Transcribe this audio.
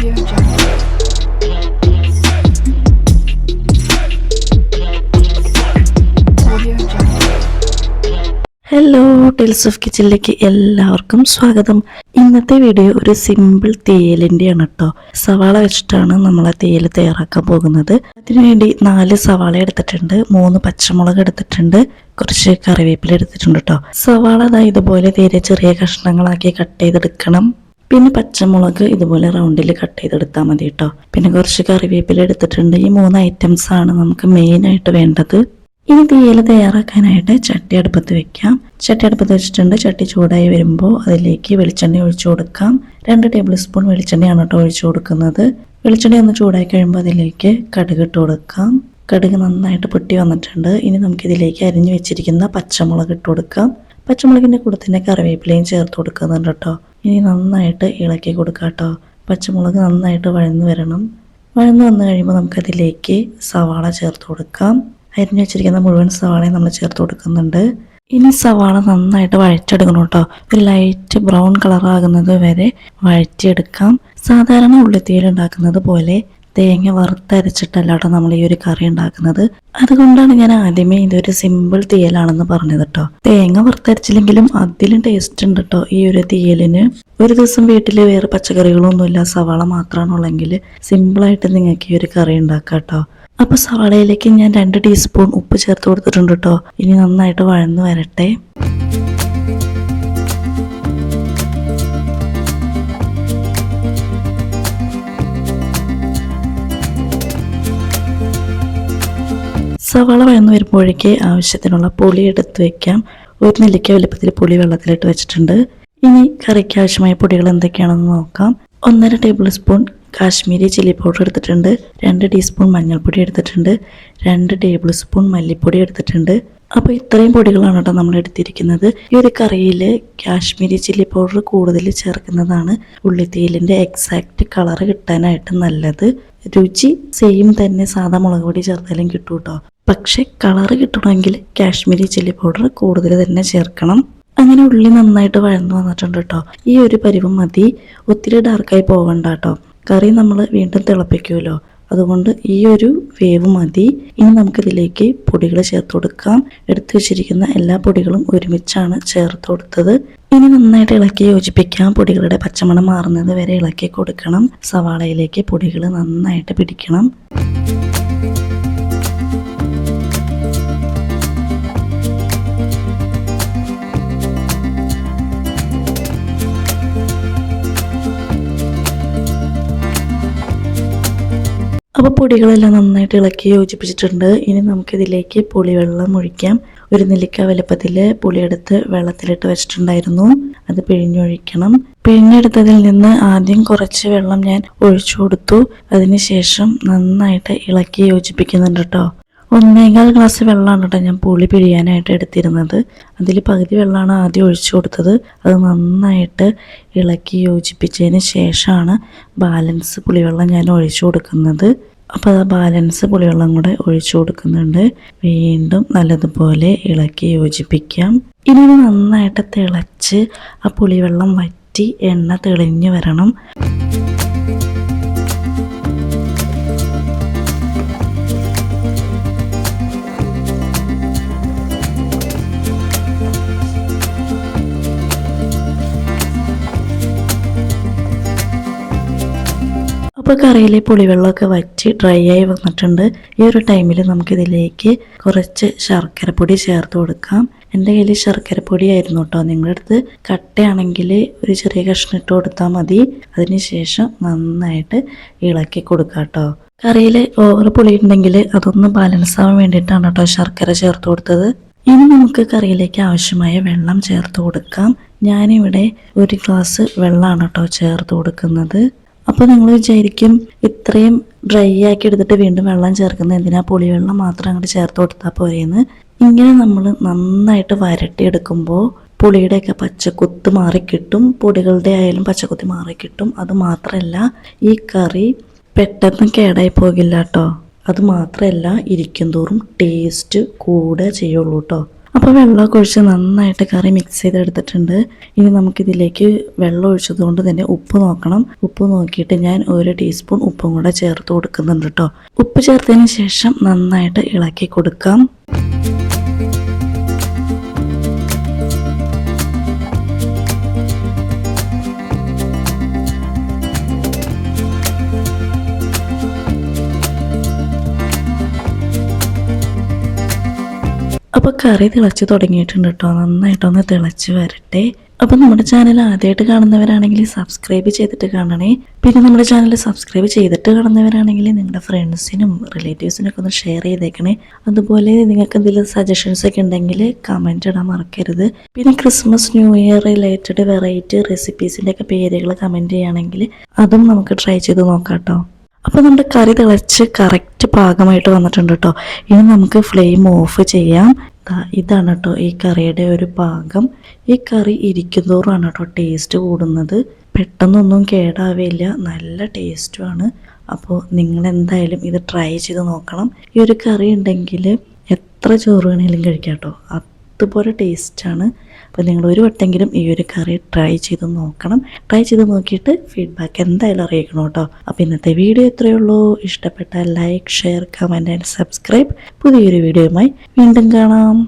Hello tells of കിച്ചണിലേക്ക് എല്ലാവർക്കും സ്വാഗതം. ഇന്നത്തെ വീഡിയോ ഒരു സിമ്പിൾ തീയലിന്റെയാണ് കേട്ടോ സവാള വെച്ചിട്ടാണ് നമ്മൾ ആ തേൽ തയ്യാറാക്കാൻ പോകുന്നത്. അതിനുവേണ്ടി നാല് സവാള എടുത്തിട്ടുണ്ട് മൂന്ന് പച്ചമുളക് എടുത്തിട്ടുണ്ട് കുറച്ച് കറിവേപ്പില എടുത്തിട്ടുണ്ട് കേട്ടോ സവാള ഇതുപോലെ തീരെ ചെറിയ കഷ്ണങ്ങളാക്കി കട്ട് ചെയ്തെടുക്കണം. പിന്നെ പച്ചമുളക് ഇതുപോലെ റൗണ്ടിൽ കട്ട് ചെയ്തെടുത്താൽ മതി കേട്ടോ പിന്നെ കുറച്ച് കറിവേപ്പില എടുത്തിട്ടുണ്ട്. ഈ മൂന്ന് ഐറ്റംസ് ആണ് നമുക്ക് മെയിൻ ആയിട്ട് വേണ്ടത്. ഇനി തീയൽ തയ്യാറാക്കാനായിട്ട് ചട്ടി അടുപ്പത്ത് വെക്കാം. ചട്ടി അടുപ്പത്ത് വെച്ചിട്ടുണ്ട്. ചട്ടി ചൂടായി വരുമ്പോൾ അതിലേക്ക് വെളിച്ചെണ്ണ ഒഴിച്ചു കൊടുക്കാം. രണ്ട് ടേബിൾ സ്പൂൺ വെളിച്ചെണ്ണയാണ് കേട്ടോ ഒഴിച്ചു കൊടുക്കുന്നത്. വെളിച്ചെണ്ണ ഒന്ന് ചൂടായി കഴിയുമ്പോൾ അതിലേക്ക് കടുക് ഇട്ട് കൊടുക്കാം. കടുക് നന്നായിട്ട് പൊട്ടി വന്നിട്ടുണ്ട്. ഇനി നമുക്കിതിലേക്ക് അരിഞ്ഞു വെച്ചിരിക്കുന്ന പച്ചമുളക് ഇട്ട് കൊടുക്കാം. പച്ചമുളകിന്റെ കൂടെ തന്നെ കറിവേപ്പിലയും ചേർത്ത് കൊടുക്കുന്നുണ്ട് കേട്ടോ. ഇനി നന്നായിട്ട് ഇളക്കി കൊടുക്കാം കേട്ടോ. പച്ചമുളക് നന്നായിട്ട് വഴന്ന് വരണം. വഴന്ന് വന്നു കഴിയുമ്പോൾ നമുക്കതിലേക്ക് സവാള ചേർത്ത് കൊടുക്കാം. അരിഞ്ഞു വെച്ചിരിക്കുന്ന മുഴുവൻ സവാളയും നമ്മൾ ചേർത്ത് കൊടുക്കുന്നുണ്ട്. ഇനി സവാള നന്നായിട്ട് വഴറ്റെടുക്കണം കേട്ടോ. ഒരു ലൈറ്റ് ബ്രൗൺ കളറാകുന്നത് വരെ വഴറ്റിയെടുക്കാം. സാധാരണ ഉള്ളിത്തീയിൽ ഉണ്ടാക്കുന്നത് പോലെ തേങ്ങ വറുത്തരച്ചിട്ടല്ല കേട്ടോ നമ്മൾ ഈ ഒരു കറി ഉണ്ടാക്കുന്നത്. അതുകൊണ്ടാണ് ഞാൻ ആദ്യമേ ഇതൊരു സിമ്പിൾ തീയലാണെന്ന് പറഞ്ഞത് കേട്ടോ. തേങ്ങ വറുത്തരച്ചില്ലെങ്കിലും അതിലും ടേസ്റ്റ് ഉണ്ട് കേട്ടോ ഈ ഒരു തീയലിന്. ഒരു ദിവസം വീട്ടിൽ വേറെ പച്ചക്കറികളൊന്നുമില്ല സവാള മാത്രമാണുള്ളെങ്കിൽ സിമ്പിളായിട്ട് നിങ്ങൾക്ക് ഈ ഒരു കറി ഉണ്ടാക്കാം കേട്ടോ. അപ്പൊ സവാളയിലേക്ക് ഞാൻ രണ്ട് ടീസ്പൂൺ ഉപ്പ് ചേർത്ത് കൊടുത്തിട്ടുണ്ട് കേട്ടോ. ഇനി നന്നായിട്ട് വഴന്ന് വരട്ടെ. സവാള വഴന്ന് വരുമ്പോഴേക്ക് ആവശ്യത്തിനുള്ള പുളി എടുത്ത് വയ്ക്കാം ഒരു നെല്ലിക്ക വലുപ്പത്തിൽ പുളി വെള്ളത്തിലിട്ട് വെച്ചിട്ടുണ്ട്. ഇനി കറിക്ക് ആവശ്യമായ പൊടികൾ എന്തൊക്കെയാണെന്ന് നോക്കാം. ഒന്നര tablespoon Kashmiri chilli powder എടുത്തിട്ടുണ്ട്. രണ്ട് ടീസ്പൂൺ മഞ്ഞൾപ്പൊടി എടുത്തിട്ടുണ്ട്. രണ്ട് ടേബിൾ സ്പൂൺ മല്ലിപ്പൊടി എടുത്തിട്ടുണ്ട്. അപ്പോൾ ഇത്രയും പൊടികളാണ് കേട്ടോ നമ്മൾ എടുത്തിരിക്കുന്നത്. ഈ ഒരു കറിയിൽ കാശ്മീരി ചില്ലി പൗഡർ കൂടുതൽ ചേർക്കുന്നതാണ് ഉള്ളിത്തീലിന്റെ എക്സാക്റ്റ് കളർ കിട്ടാനായിട്ട് നല്ലത്. രുചി സെയിം തന്നെ സാധാ മുളക് പൊടി ചേർത്താലും കിട്ടും കേട്ടോ പക്ഷെ കളർ കിട്ടണമെങ്കിൽ കാശ്മീരി ചില്ലി പൗഡർ കൂടുതൽ തന്നെ ചേർക്കണം. അങ്ങനെ ഉള്ളി നന്നായിട്ട് വഴന്നു വന്നിട്ടുണ്ട് കേട്ടോ. ഈ ഒരു പരിവ് മതി. ഒത്തിരി ഡാർക്കായി പോവണ്ട കേട്ടോ. കറി നമ്മൾ വീണ്ടും തിളപ്പിക്കുമല്ലോ. അതുകൊണ്ട് ഈ ഒരു വേവ് മതി. ഇനി നമുക്കിതിലേക്ക് പൊടികൾ ചേർത്ത് കൊടുക്കാം. എടുത്തു വെച്ചിരിക്കുന്ന എല്ലാ പൊടികളും ഒരുമിച്ചാണ് ചേർത്ത് കൊടുത്തത്. ഇനി നന്നായിട്ട് ഇളക്കി യോജിപ്പിക്കാം. പൊടികളുടെ പച്ചമണം മാറുന്നത് വരെ ഇളക്കി കൊടുക്കണം. സവാളയിലേക്ക് പൊടികൾ നന്നായിട്ട് പിടിക്കണം. അപ്പോൾ പൊടികളെല്ലാം നന്നായിട്ട് ഇളക്കി യോജിപ്പിച്ചിട്ടുണ്ട്. ഇനി നമുക്കിതിലേക്ക് പുളിവെള്ളം ഒഴിക്കാം. ഒരു നെല്ലിക്ക വലുപ്പത്തിൽ പുളിയെടുത്ത് വെള്ളത്തിലിട്ട് വെച്ചിട്ടുണ്ടായിരുന്നു. അത് പിഴിഞ്ഞൊഴിക്കണം. പിഴിഞ്ഞെടുത്തതിൽ നിന്ന് ആദ്യം കുറച്ച് വെള്ളം ഞാൻ ഒഴിച്ചു കൊടുത്തു. അതിനുശേഷം നന്നായിട്ട് ഇളക്കി യോജിപ്പിക്കുന്നുണ്ട് കേട്ടോ ഒന്നേകാൽ ഗ്ലാസ് വെള്ളമാണ് കേട്ടോ ഞാൻ പുളി പിഴിയാനായിട്ട് എടുത്തിരുന്നത്. അതിൽ പകുതി വെള്ളമാണ് ആദ്യം ഒഴിച്ചു കൊടുത്തത്. അത് നന്നായിട്ട് ഇളക്കി യോജിപ്പിച്ചതിന് ശേഷമാണ് ബാലൻസ് പുളിവെള്ളം ഞാൻ ഒഴിച്ചു കൊടുക്കുന്നത്. അപ്പോൾ ആ ബാലൻസ് പുളിവെള്ളം കൂടെ ഒഴിച്ചു കൊടുക്കുന്നുണ്ട്. വീണ്ടും നല്ലതുപോലെ ഇളക്കി യോജിപ്പിക്കാം. ഇനി ഇത് നന്നായിട്ട് തിളച്ച് ആ പുളിവെള്ളം വറ്റി എണ്ണ തെളിഞ്ഞു വരണം. അപ്പോൾ കറിയിലെ പുളിവെള്ളമൊക്കെ വറ്റി ഡ്രൈ ആയി വന്നിട്ടുണ്ട്. ഈ ഒരു ടൈമിൽ നമുക്കിതിലേക്ക് കുറച്ച് ശർക്കരപ്പൊടി ചേർത്ത് കൊടുക്കാം. എന്റെ കയ്യിൽ ശർക്കരപ്പൊടി ആയിരുന്നു കേട്ടോ നിങ്ങളുടെ അടുത്ത് കട്ടയാണെങ്കിൽ ഒരു ചെറിയ കഷ്ണം ഇട്ട് കൊടുത്താൽ മതി. അതിനുശേഷം നന്നായിട്ട് ഇളക്കി കൊടുക്കാം കേട്ടോ കറിയിൽ ഓവർ പുളി ഉണ്ടെങ്കിൽ അതൊന്ന് ബാലൻസ് ആവാൻ വേണ്ടിയിട്ടാണ് കേട്ടോ ശർക്കര ചേർത്ത് കൊടുത്തത്. ഇനി നമുക്ക് കറിയിലേക്ക് ആവശ്യമായ വെള്ളം ചേർത്ത് കൊടുക്കാം. ഞാനിവിടെ ഒരു ഗ്ലാസ് വെള്ളമാണ് കേട്ടോ ചേർത്ത് കൊടുക്കുന്നത്. അപ്പോൾ നിങ്ങൾ വിചാരിക്കും ഇത്രയും ഡ്രൈ ആക്കി എടുത്തിട്ട് വീണ്ടും വെള്ളം ചേർക്കുന്നത് എന്തിനാ? പുളിവെള്ളം മാത്രം അങ്ങോട്ട് ചേർത്ത് കൊടുത്താൽ പോരെയെന്ന് ഇങ്ങനെ നമ്മൾ നന്നായിട്ട് വരട്ടിയെടുക്കുമ്പോൾ പുളിയുടെയൊക്കെ പച്ചക്കുത്ത് മാറിക്കിട്ടും പൊടികളുടെ ആയാലും പച്ചക്കുത്തി മാറിക്കിട്ടും. അത് മാത്രമല്ല ഈ കറി പെട്ടെന്ന് കേടായി പോകില്ല കേട്ടോ അത് മാത്രമല്ല ഇരിക്കും തോറും ടേസ്റ്റ് കൂടുക ചെയ്യുള്ളൂ കേട്ടോ അപ്പോൾ വെള്ളമൊക്കെ ഒഴിച്ച് നന്നായിട്ട് കറി മിക്സ് ചെയ്തെടുത്തിട്ടുണ്ട്. ഇനി നമുക്കിതിലേക്ക് വെള്ളം ഒഴിച്ചതുകൊണ്ട് തന്നെ ഉപ്പ് നോക്കണം. ഉപ്പ് നോക്കിയിട്ട് ഞാൻ ഒരു ടീസ്പൂൺ ഉപ്പും കൂടെ ചേർത്ത് കൊടുക്കുന്നുണ്ട് കേട്ടോ ഉപ്പ് ചേർത്തതിന് ശേഷം നന്നായിട്ട് ഇളക്കി കൊടുക്കാം. കറി തിളച്ച് തുടങ്ങിയിട്ടുണ്ട് കേട്ടോ. നന്നായിട്ടൊന്ന് തിളച്ച് വരട്ടെ. അപ്പോൾ നമ്മുടെ ചാനൽ ആദ്യമായിട്ട് കാണുന്നവരാണെങ്കിൽ സബ്സ്ക്രൈബ് ചെയ്തിട്ട് കാണണേ. പിന്നെ നമ്മുടെ ചാനൽ സബ്സ്ക്രൈബ് ചെയ്തിട്ട് കാണുന്നവരാണെങ്കിൽ നിങ്ങളുടെ ഫ്രണ്ട്സിനും റിലേറ്റീവ്സിനും ഒക്കെ ഒന്ന് ഷെയർ ചെയ്തേക്കണേ. അതുപോലെ നിങ്ങൾക്ക് എന്തെങ്കിലും സജഷൻസ് ഒക്കെ ഉണ്ടെങ്കിൽ കമന്റ് ഇടാൻ മറക്കരുത്. പിന്നെ Christmas new year related variety റെസിപ്പീസിന്റെ ഒക്കെ പേരുകൾ കമന്റ് ചെയ്യുകയാണെങ്കിൽ അതും നമുക്ക് ട്രൈ ചെയ്ത് നോക്കാം കേട്ടോ. അപ്പോൾ നമ്മുടെ കറി തിളച്ച് കറക്റ്റ് പാകമായിട്ട് വന്നിട്ടുണ്ട് കേട്ടോ ഇനി നമുക്ക് ഫ്ലെയിം ഓഫ് ചെയ്യാം. ഇതാണ് കേട്ടോ ഈ കറിയുടെ ഒരു പാകം. ഈ കറി ഇരിക്കുന്നതോറാണ് കേട്ടോ ടേസ്റ്റ് കൂടുന്നത്. പെട്ടെന്നൊന്നും കേടാവില്ല നല്ല ടേസ്റ്റുമാണ് അപ്പോൾ നിങ്ങൾ എന്തായാലും ഇത് ട്രൈ ചെയ്ത് നോക്കണം. ഈ ഒരു കറി ഉണ്ടെങ്കിൽ എത്ര ചോറ് വേണമെങ്കിലും കഴിക്കാം കേട്ടോ അതുപോലെ ടേസ്റ്റാണ് അപ്പോൾ നിങ്ങൾ ഒരു വട്ടെങ്കിലും ഈ ഒരു കറി ട്രൈ ചെയ്ത് നോക്കണം. ട്രൈ ചെയ്ത് നോക്കിയിട്ട് ഫീഡ്ബാക്ക് എന്തായാലും അറിയിക്കണം കേട്ടോ. അപ്പോൾ ഇന്നത്തെ വീഡിയോ ഇത്രയേ ഉള്ളൂ. ഇഷ്ടപ്പെട്ട like share comment and subscribe പുതിയൊരു വീഡിയോയുമായി വീണ്ടും കാണാം.